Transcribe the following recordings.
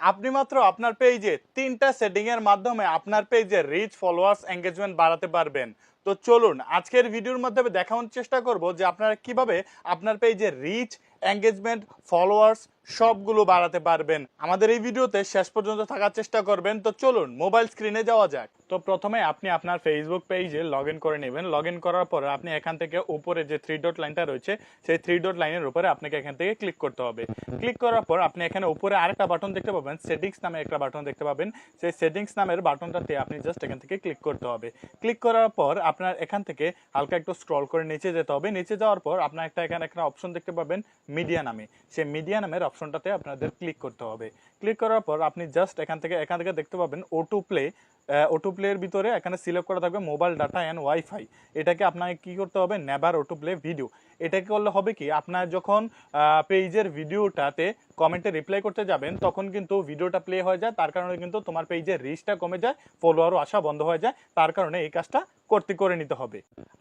আপনি মাত্র আপনার পেজে তিনটা সেটিং এর মাধ্যমে আপনার পেজে রিচ ফলোয়ার্স এঙ্গেজমেন্ট বাড়াতে পারবেন। তো চলুন, আজকের ভিডিওর মাধ্যমে দেখানোর চেষ্টা করব যে আপনারা কীভাবে আপনার পেজে রিচ এঙ্গেজমেন্ট ফলোয়ার্স সবগুলো বাড়াতে পারবেন। আমাদের এই ভিডিওতে শেষ পর্যন্ত থাকার চেষ্টা করবেন। তো চলুন মোবাইল স্ক্রিনে যাওয়া যাক। তো প্রথমে আপনি আপনার ফেসবুক পেজে লগ করে নেবেন। লগ করার পর আপনি এখান থেকে উপরে যে থ্রি ডট লাইনটা রয়েছে, সেই থ্রি ডট লাইনের উপরে আপনাকে এখান থেকে ক্লিক করতে হবে। ক্লিক করার পর আপনি এখানে উপরে আরেকটা বাটন দেখতে পাবেন সেটিংস নামে একটা বাটন দেখতে পাবেন। সেই সেটিংস নামের বাটনটাতে আপনি জাস্ট এখান থেকে ক্লিক করতে হবে। ক্লিক করার পর আপনার এখান থেকে হালকা একটু স্ক্রল করে নিচে যেতে হবে। নিচে যাওয়ার পর আপনার একটা এখানে একটা অপশন দেখতে পাবেন মিডিয়া নামে। সেই মিডিয়া নামের অপশনটাতে আপনাদের ক্লিক করতে হবে। ক্লিক করার পর আপনি জাস্ট এখান থেকে এখান থেকে দেখতে পাবেন ও টু প্লে ওটু প্লের ভিতরে এখানে সিলেক্ট করা থাকবে মোবাইল ডাটা অ্যান্ড ওয়াইফাই এটাকে আপনাকে কি করতে হবে? নেভার ওটু প্লে ভিডিও এটাকে করলে হবে কি? আপনার যখন পেজের ভিডিওটাতে কমেন্টে রিপ্লাই করতে যাবেন, তখন কিন্তু ভিডিওটা প্লে হয়ে যায়। তার কারণে কিন্তু তোমার পেজের রিচটা কমে যায় ফলোয়ারও আসা বন্ধ হয়ে যায়। তার কারণে এই কাজটা করতে, করে নিতে হবে।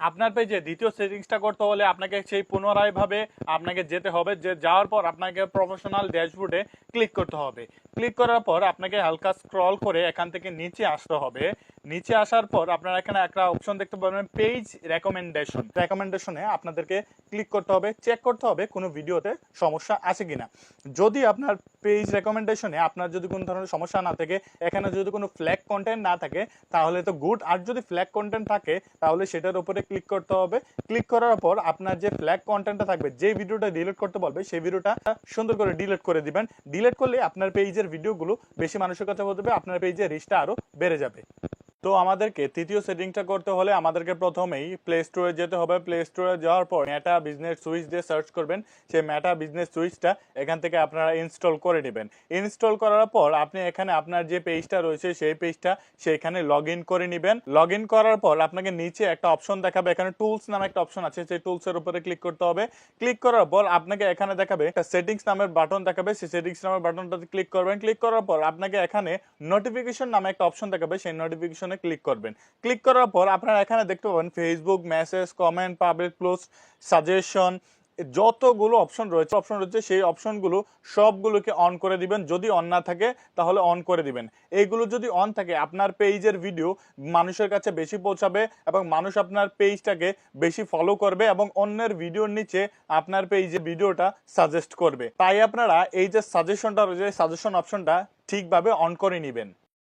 আপনার পেজে দ্বিতীয় সেটিংসটা করতে হলে আপনাকে সেই পুনরায় ভাবে আপনাকে যেতে হবে। যে যাওয়ার পর আপনাকে প্রফেশনাল ড্যাশবোর্ডে ক্লিক করতে হবে। ক্লিক করার পর আপনাকে হালকা স্ক্রল করে এখান থেকে নিচে আসতে হবে। নিচে আসার পর আপনারা এখানে একটা অপশন দেখতে পাবেন পেজ রেকমেন্ডেশন রেকমেন্ডেশনে আপনাদেরকে ক্লিক করতে হবে চেক করতে হবে কোনো ভিডিওতে সমস্যা আছে কিনা। যদি আপনার পেজ রেকমেন্ডেশনে আপনার যদি কোনো ধরনের সমস্যা না থাকে, এখানে যদি কোনো ফ্ল্যাগ কন্টেন্ট না থাকে, তাহলে তো গুড আর যদি ফ্ল্যাগ কন্টেন্ট থাকে, তাহলে সেটার উপরে ক্লিক করতে হবে। ক্লিক করার পর আপনার যে ফ্ল্যাগ কন্টেন্টটা থাকবে, যে ভিডিওটা ডিলিট করতে বলবে, সেই ভিডিওটা সুন্দর করে ডিলিট করে দিবেন। ডিলিট করলে আপনার পেজের ভিডিওগুলো বেশি মানুষের কাছে বলতে আপনার পেজের রিচটা আরও বেড়ে যাবে। তো আমাদেরকে তৃতীয় সেটিংটা করতে হলে আমাদেরকে প্রথমেই প্লে স্টোরে যেতে হবে। প্লে স্টোরে যাওয়ার পর মেটা বিজনেস সুইচ দিয়ে সার্চ করবেন, সেই ম্যাটা বিজনেস সুইচটা এখান থেকে আপনারা ইনস্টল করে নেবেন। ইনস্টল করার পর আপনি এখানে আপনার যে পেজটা রয়েছে, সেই পেজটা সেইখানে লগ করে নেবেন। লগ করার পর আপনাকে নিচে একটা অপশন দেখাবে। এখানে টুলস নামে একটা অপশন আছে, সেই টুলসের উপরে ক্লিক করতে হবে। ক্লিক করার পর আপনাকে এখানে দেখাবে একটা সেটিংস নামের বাটন দেখাবে। সেই সেটিংস নামের বাটনটাতে ক্লিক করবেন। ক্লিক করার পর আপনাকে এখানে নোটিফিকেশন নামে একটা অপশন দেখাবে। সেই নোটিফিকেশনে ক্লিক করবেন। ক্লিক করার পর আপনারা এখানে দেখতে পাবেন Facebook message comment public post suggestion যতগুলো অপশন রয়েছে অপশন রয়েছে, সেই অপশনগুলো সবগুলোকে অন করে দিবেন। যদি অন না থাকে, তাহলে অন করে দিবেন। এইগুলো যদি অন থাকে, আপনার পেজের ভিডিও মানুষের কাছে বেশি পৌঁছাবে এবং মানুষ আপনার পেজটাকে বেশি ফলো করবে এবং অন্যের ভিডিওর নিচে আপনার পেজের ভিডিওটা সাজেস্ট করবে। তাই আপনারা এই যে সাজেশনটা রয়েছে সাজেশন অপশনটা ঠিকভাবে অন করে নেবেন।